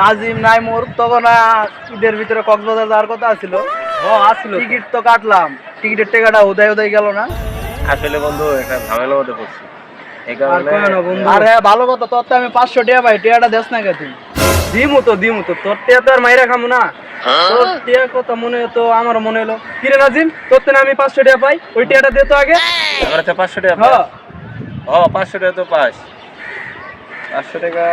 নাজিম নাই মোর তখন ঈদের ভিতরে কক্সবাজার যাওয়ার কথা ছিল ও আসলো। টিকিট তো কাটলাম। টিকিটের টাকাটা উদয় উদয় গেল না? আসলে বন্ধু একটা ঝামেলার মধ্যে পড়ছি। আর হ্যাঁ ভালো কথা তোর তো আমি পাঁচশো টাকা পাই টাকাটা দেস না দিমু তো দিমু তো। তোর টিয়া তো আর মাইরা খামু না। তোর টিয়া কথা মনে তো আমার মনে হলো কিরে নাজিম তোর তো না আমি পাঁচশো টাকা পাই? ওই টিয়াটা দে তো আগে। আমার তো পাঁচশো টাকা হ্যাঁ ও পাঁচশো টাকা তো পাস। পাঁচশো টাকা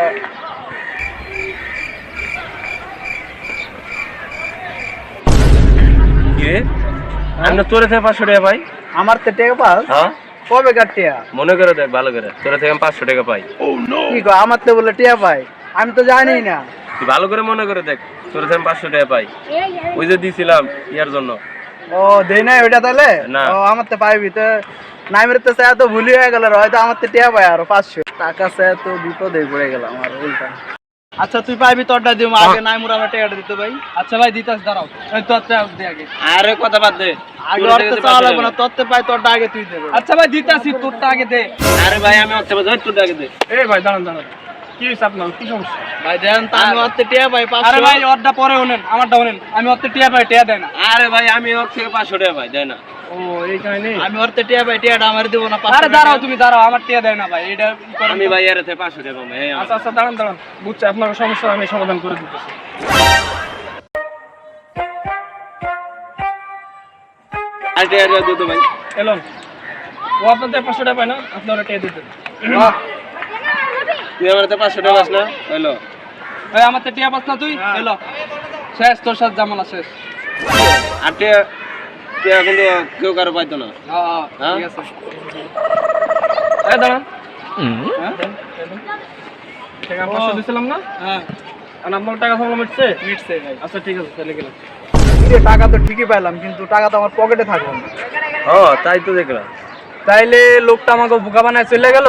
তোরে থেকে পাঁচশো টাকা পাই। আমার তো টাকা পাস? হ্যাঁ? কবে কাটিয়া মনে করে দেখ ভালো করে। তোরে থেকে আমি পাঁচশো টাকা পাই। কি কয় আমার তো বলে টিয়া পাই। আমি তো জানি না। তুই ভালো করে মনে করে দেখ তোরে থেকে পাঁচশো টাকা পাই। ওই যে দিছিলাম ইয়ার জন্য। ও দেই নাই ওইটা তাহলে? না। ও আমার তো পাইবি তো। নাইমের তো স্যার তো ভুলি হয়ে গেল হয়তো আমার তো টিয়া পাই আর পাঁচশো। টাকা স্যার তো বিপদে পড়ে গেলাম আর উল্টা। আচ্ছা তুই পাইবি তোরটা দিও আগে নাই মোর আমার টাকাটা দিতে ভাই। আচ্ছা ভাই দিতাস দাঁড়াও। ওই তোরটা দে আগে। আরে কথা বাদ দে। আগে তোর অর্থ চাওয়া লাগবে না। তোরতে পাই তোরটা আগে তুই দেবে। আচ্ছা ভাই দিতাসি তোরটা আগে দে। আরে ভাই আমি আচ্ছা ভাই তোরটা আগে দে। এই ভাই দাঁড়ান দাঁড়ান। কি হইছে আপনার? কি সমস্যা? ভাই দেন তা আমি অর্থে টিয়া পাঁচশো। আরে ভাই ওরটা পরে ওনেন আমারটা ওনেন। আমি ওরতে টিয়া আরে ভাই আমি ওর থেকে 500 টাকা পাই দেয় না। ও এই কাহিনী আমি অর্থে টিয়া পাই টিয়াটা আমার দিব না আরে দাঁড়াও তুমি দাঁড়াও আমার টিয়া দেয় না ভাই এটা আমি ভাই এর থেকে 500 টাকা পাই আচ্ছা আচ্ছা দাঁড়ান দাঁড়ান। বুঝছি আপনার সমস্যা আমি সমাধান করে দিতেছি। আর টিয়া দিও ভাই। এলন ও আপনাদের 500 টাকা পায় না আপনারা টিয়া দিতে তুই আমার তো 500 টাকা পাস না? হ্যালো ভাই আমার তো টিয়া পাস না তুই? হ্যালো শেষ তোর সাথে জামালা শেষ। আর টিয়া টিয়া কিন্তু কেউ কারও পাইতো না। হ্যাঁ? ঠিক আছে। এই দাঁড়ান। হ্যাঁ? টাকা পাঁচশো দিছিলাম না? হ্যাঁ। আপনার টাকা মিটছে? মিটছে ভাই। আচ্ছা ঠিক আছে তাহলে গেলাম। টাকা তো ঠিকই পাইলাম কিন্তু টাকা তো আমার পকেটে থাকল না। ও তাই তো দেখলাম। তাইলে লোকটা আমাকে বোকা বানায় চলে গেল?